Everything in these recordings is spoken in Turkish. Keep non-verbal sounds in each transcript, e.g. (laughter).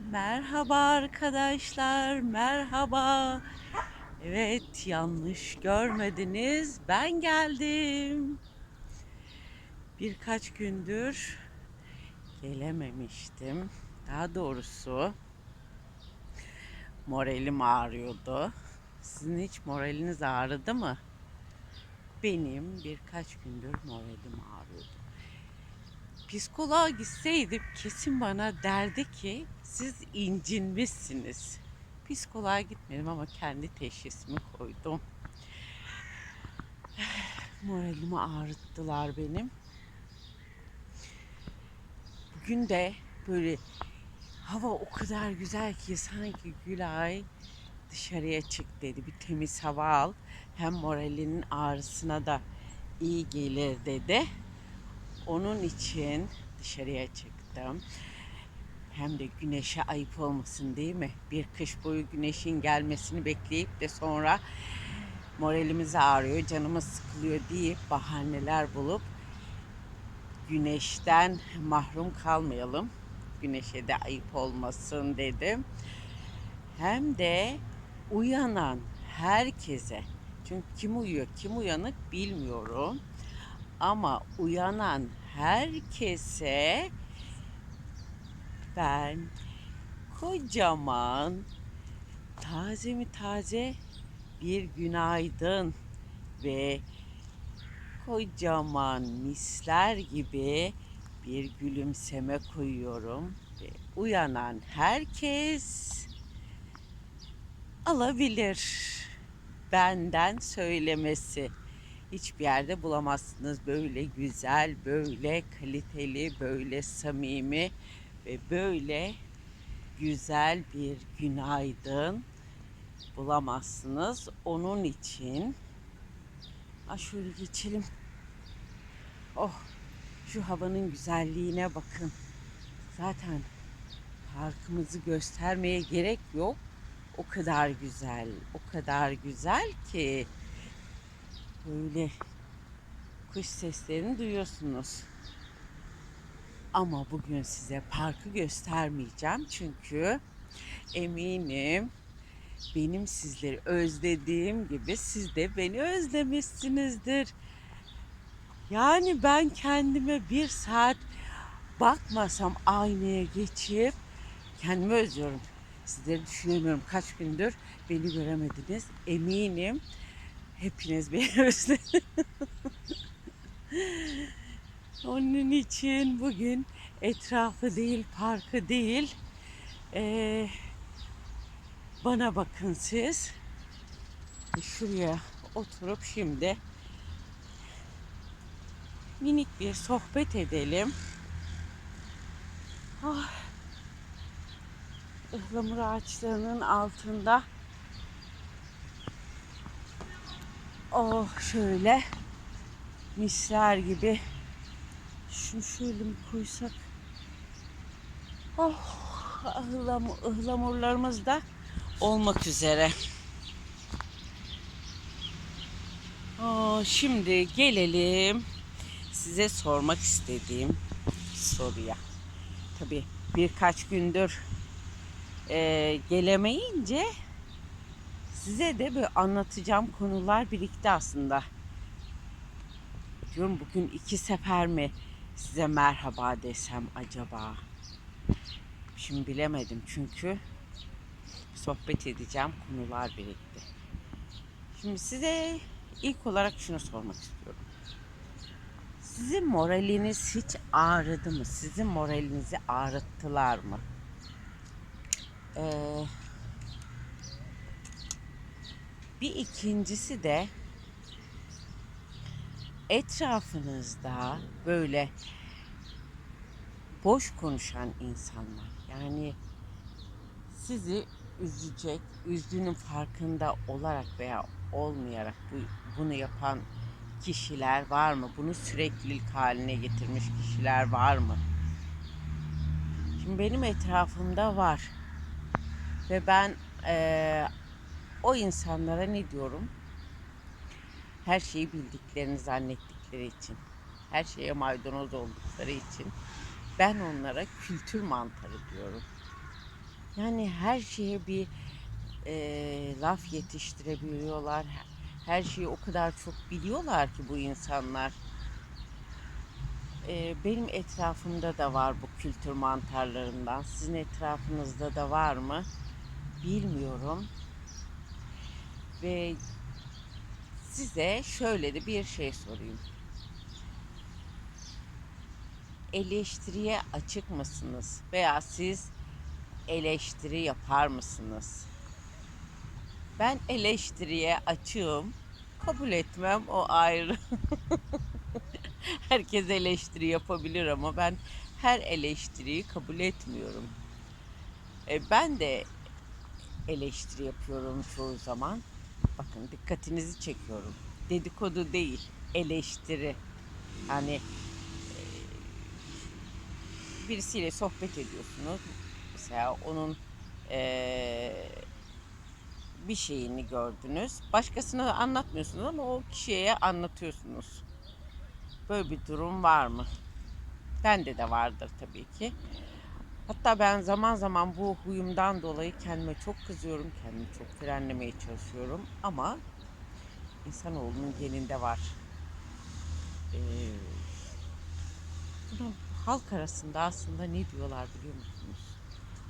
Merhaba arkadaşlar, merhaba. Evet, yanlış görmediniz. Ben geldim. Birkaç gündür gelememiştim. Daha doğrusu moralim ağrıyordu. Sizin hiç moraliniz ağrıdı mı? Benim birkaç gündür moralim ağrıyordu. Psikoloğa gitseydim kesin bana derdi ki siz incinmişsiniz. Psikoloğa gitmedim ama kendi teşhisimi koydum. Moralimi ağrıttılar benim. Bugün de böyle hava o kadar güzel ki sanki Gülay dışarıya çık dedi. Bir temiz hava al. Hem moralinin ağrısına da iyi gelir dedi. Onun için dışarıya çıktım. Hem de güneşe ayıp olmasın değil mi? Bir kış boyu güneşin gelmesini bekleyip de sonra moralimiz ağrıyor, canımız sıkılıyor deyip bahaneler bulup güneşten mahrum kalmayalım. Güneşe de ayıp olmasın dedim. Hem de uyanan herkese çünkü kim uyuyor, kim uyanık bilmiyorum. Ama uyanan herkese ben kocaman taze mi taze bir günaydın ve kocaman misler gibi bir gülümseme koyuyorum ve uyanan herkes alabilir benden söylemesi hiçbir yerde bulamazsınız. Böyle güzel, böyle kaliteli, böyle samimi ve böyle güzel bir günaydın bulamazsınız. Onun için ha şöyle geçelim. Oh şu havanın güzelliğine bakın. Zaten parkımızı göstermeye gerek yok. O kadar güzel, o kadar güzel ki böyle kuş seslerini duyuyorsunuz. Ama bugün size parkı göstermeyeceğim çünkü eminim benim sizleri özlediğim gibi siz de beni özlemişsinizdir. Yani ben kendime bir saat bakmasam aynaya geçip kendimi özlüyorum. Sizleri düşünemiyorum kaç gündür beni göremediniz. Eminim hepiniz beni (laughs) özlediniz. Onun için bugün etrafı değil, parkı değil, ee, bana bakın siz. Şuraya oturup şimdi minik bir sohbet edelim. Ah, ıhlamur ağaçlarının altında oh şöyle misler gibi şunu şöyle mi koysak oh ıhlam, ıhlamurlarımız da olmak üzere. Oh, şimdi gelelim size sormak istediğim soruya. Tabii birkaç gündür e, gelemeyince size de böyle anlatacağım konular birikti aslında. Diyorum bugün iki sefer mi size merhaba desem acaba? Şimdi bilemedim çünkü sohbet edeceğim konular birikti. Şimdi size ilk olarak şunu sormak istiyorum. Sizin moraliniz hiç ağrıdı mı? Sizin moralinizi ağrıttılar mı? Ee, bir ikincisi de etrafınızda böyle boş konuşan insanlar yani sizi üzecek, üzdüğünün farkında olarak veya olmayarak bu, bunu yapan kişiler var mı? Bunu süreklilik haline getirmiş kişiler var mı? Şimdi benim etrafımda var. Ve ben eee, o insanlara ne diyorum? Her şeyi bildiklerini zannettikleri için, her şeye maydanoz oldukları için ben onlara kültür mantarı diyorum. Yani her şeye bir e, laf yetiştirebiliyorlar. Her şeyi o kadar çok biliyorlar ki bu insanlar. E, benim etrafımda da var bu kültür mantarlarından. Sizin etrafınızda da var mı? Bilmiyorum. Ve size şöyle de bir şey sorayım. Eleştiriye açık mısınız? Veya siz eleştiri yapar mısınız? Ben eleştiriye açığım. Kabul etmem o ayrı. (laughs) Herkes eleştiri yapabilir ama ben her eleştiriyi kabul etmiyorum. E, ben de eleştiri yapıyorum çoğu zaman. Bakın dikkatinizi çekiyorum. Dedikodu değil, eleştiri. Hani birisiyle sohbet ediyorsunuz. Mesela onun e, bir şeyini gördünüz. Başkasına anlatmıyorsunuz ama o kişiye anlatıyorsunuz. Böyle bir durum var mı? Bende de vardır tabii ki. Hatta ben zaman zaman bu huyumdan dolayı kendime çok kızıyorum. Kendimi çok frenlemeye çalışıyorum. Ama insanoğlunun geninde var. Ee, buna halk arasında aslında ne diyorlar biliyor musunuz?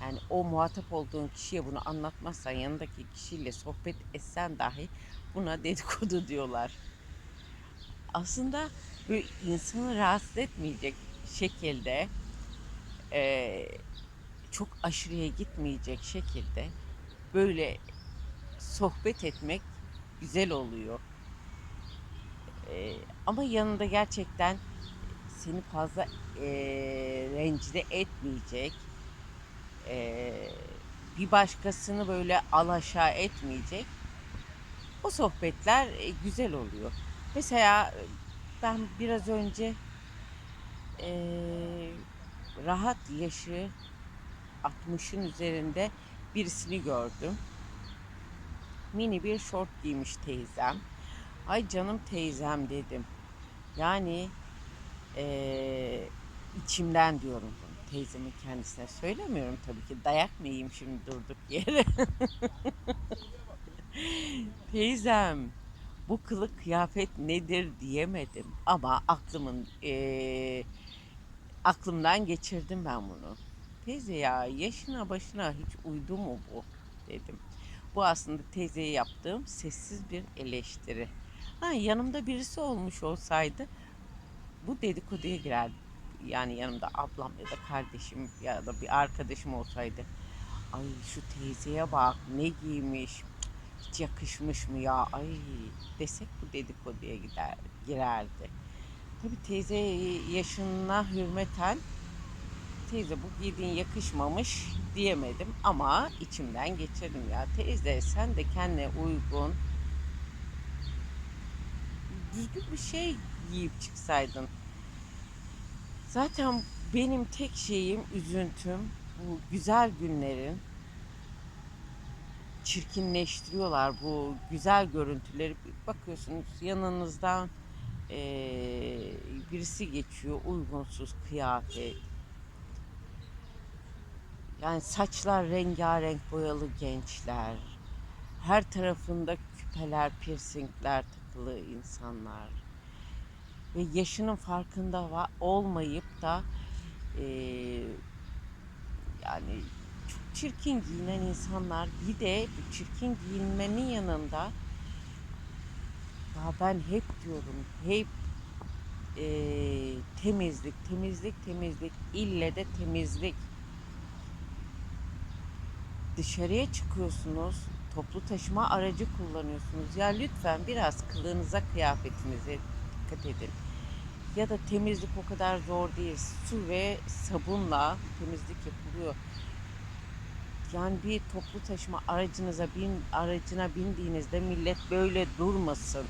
Yani o muhatap olduğun kişiye bunu anlatmazsan yanındaki kişiyle sohbet etsen dahi buna dedikodu (laughs) diyorlar. Aslında böyle insanı rahatsız etmeyecek şekilde e, çok aşırıya gitmeyecek şekilde böyle sohbet etmek güzel oluyor. E, ama yanında gerçekten seni fazla e, rencide etmeyecek, e, bir başkasını böyle alaşağı etmeyecek o sohbetler e, güzel oluyor. Mesela ben biraz önce e, rahat yaşı 60'ın üzerinde birisini gördüm. Mini bir şort giymiş teyzem. Ay canım teyzem dedim. Yani e, içimden diyorum bunu. Teyzemin kendisine söylemiyorum tabii ki. Dayak mı yiyeyim şimdi durduk yere. (laughs) Teyzem bu kılık kıyafet nedir diyemedim ama aklımın eee, aklımdan geçirdim ben bunu. Teyze ya yaşına başına hiç uydu mu bu dedim. Bu aslında teyzeye yaptığım sessiz bir eleştiri. Ha, yanımda birisi olmuş olsaydı bu dedikoduya girerdi. Yani yanımda ablam ya da kardeşim ya da bir arkadaşım olsaydı. Ay şu teyzeye bak ne giymiş hiç yakışmış mı ya ay desek bu dedikoduya gider, girerdi. Tabi teyze yaşına hürmeten teyze bu giydiğin yakışmamış diyemedim ama içimden geçirdim ya teyze sen de kendine uygun düzgün bir şey giyip çıksaydın. Zaten benim tek şeyim, üzüntüm bu güzel günlerin çirkinleştiriyorlar bu güzel görüntüleri. Bakıyorsunuz yanınızdan eee, birisi geçiyor uygunsuz kıyafet. Yani saçlar rengarenk boyalı gençler. Her tarafında küpeler, piercingler takılı insanlar. Ve yaşının farkında olmayıp da eee, yani çok çirkin giyinen insanlar bir de bu çirkin giyinmenin yanında ya ben hep diyorum hep eee, temizlik temizlik temizlik ille de temizlik. Dışarıya çıkıyorsunuz toplu taşıma aracı kullanıyorsunuz. Ya lütfen biraz kılığınıza kıyafetinize dikkat edin. Ya da temizlik o kadar zor değil. Su ve sabunla temizlik yapılıyor. Yani bir toplu taşıma aracınıza bin aracına bindiğinizde millet böyle durmasın.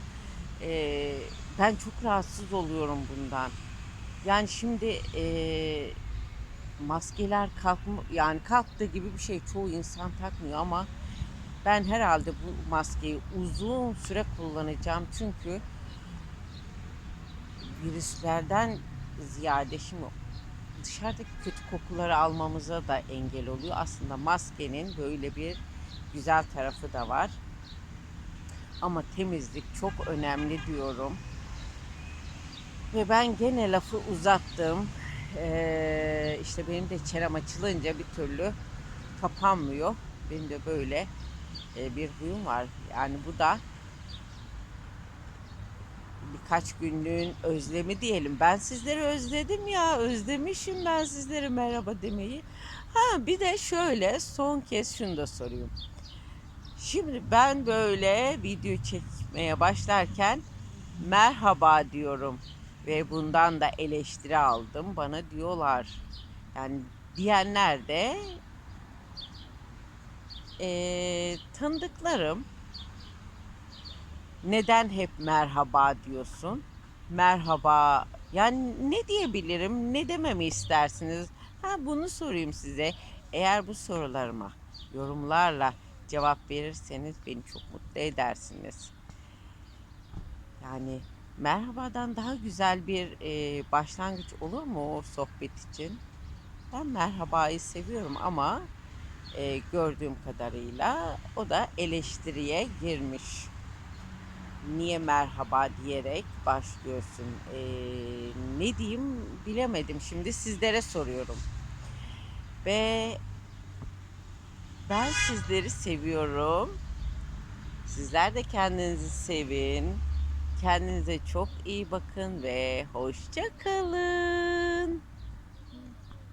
Ee, ben çok rahatsız oluyorum bundan. Yani şimdi e, maskeler kalkma yani kalktı gibi bir şey çoğu insan takmıyor ama ben herhalde bu maskeyi uzun süre kullanacağım çünkü virüslerden ziyade şimdi dışarıdaki kötü kokuları almamıza da engel oluyor. Aslında maskenin böyle bir güzel tarafı da var. Ama temizlik çok önemli diyorum. Ve ben gene lafı uzattım. Ee, işte benim de çenem açılınca bir türlü kapanmıyor. Benim de böyle e, bir huyum var. Yani bu da birkaç günlüğün özlemi diyelim. Ben sizleri özledim ya. Özlemişim ben sizlere merhaba demeyi. Ha bir de şöyle son kez şunu da sorayım. Şimdi ben böyle video çekmeye başlarken merhaba diyorum ve bundan da eleştiri aldım. Bana diyorlar yani diyenler de eee tanıdıklarım neden hep merhaba diyorsun? Merhaba. Yani ne diyebilirim? Ne dememi istersiniz? Ha bunu sorayım size. Eğer bu sorularıma yorumlarla cevap verirseniz beni çok mutlu edersiniz. Yani merhabadan daha güzel bir e, başlangıç olur mu o sohbet için? Ben merhabayı seviyorum ama e, gördüğüm kadarıyla o da eleştiriye girmiş niye merhaba diyerek başlıyorsun. Ee, ne diyeyim bilemedim. Şimdi sizlere soruyorum. Ve ben sizleri seviyorum. Sizler de kendinizi sevin. Kendinize çok iyi bakın ve hoşça kalın.